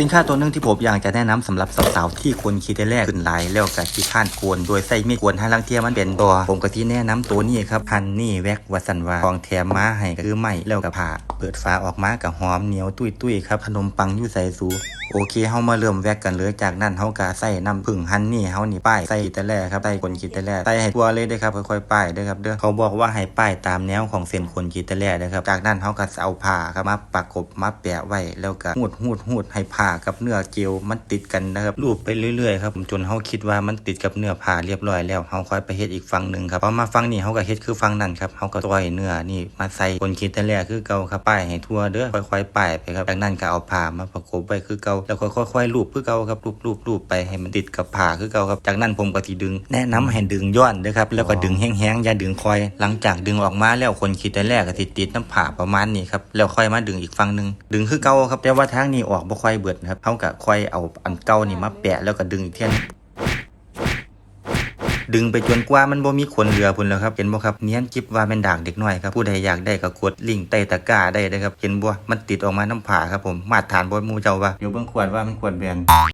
สินค้าตัวหนึ่งที่ผมอยากจะแนะนำสำหรับสาวๆที่คนคิดได้แรกขึ้นลายแล้วกับที่ข้านโกนโดยใส่มีดโกนห้าลังเทียมันเป็นตัวผมก็ที่แนะนำตัวนี้ครับฮันนี่แว็กวัสันวาของแถมมาให้ก็คือไม่แล้วกับผ่า ปิดฝาออกมากับหอมเหนียวตุ้ยๆครับขนมปังยู่ใส่สู โอเคเฮามาเริ่มแวกกันเลยจากนั้นเฮากะใส่น้ำผึ้งฮันนี่เฮานี่ป้ายใส่แต่แรกครับใส่คนคิดแต่แรกใส่ให้ทั่วเลยเด้ครับค่อยๆป้ายเด้ครับเด้อเขาบอกว่าให้ป้ายตามแนวของเส้นคนคิดแต่แรกนะครับจากนั้นเฮาก็เอาผ้าครับมาประกบมาแปะไว้แล้วก็หูดหูดหูดให้ผ้ากับเนื้อเจลมันติดกันนะครับรูปไปเรื่อยๆครับจนเฮาคิดว่ามันติดกับเนื้อผ้าเรียบร้อยแล้วเฮาค่อยไปเฮ็ดอีกฝั่งหนึ่งครับพอมาฝั่งนี้เฮาก็เฮ็ดคือฝั่งนั้นครับเฮาก็ต้อยเนื้อนี่มาใส่คนคิดแต่แรกคือเก่าครับป้ายให้ทั่วเด้อค่อยๆป้ายไปครับจากนั้นก็เอาผ้ามาประกบไว้คือเก่าแล้วค่อยๆลูบคือเก่าครับลูบลูบลูบไปให้มันติดกับผ้าคือเก่าครับจากนั้นผมก็สิดึง แนะนำให้ดึงย้อนเด้อครับแล้วก็ดึงแห้งๆอย่าดึงคอย หลังจากดึงออกมาแล้วคนคิดแต่แรกก็สิติดน้ำผ้าประมาณนี้ครับแล้วค่อยมาดึงอีกฝั่งหนึ่งดึงคือเก่าครับแต่ว่าทางนี้ออกบ่ค่อยเบิดครับเฮาก็ค่อยเอาอันเก่านี่มาแปะแล้วก็ดึงอีกเที่ยน ดึงไปจนกว่ามันบ่มีขนเหลือพุ่นแล้วครับเห็นบ่ครับเนียนจิบว่าเป็นด่างเด็กน้อยครับผู้ใดอยากได้ก็กดลิงก์ใต้ตะกร้าได้เลยครับเห็นบ่มันติดออกมาน้ำผ่าครับผมมาตรฐานบ่มูเจ้าว่าเดี๋ยวเบิ่งขวดว่ามันขวดแบน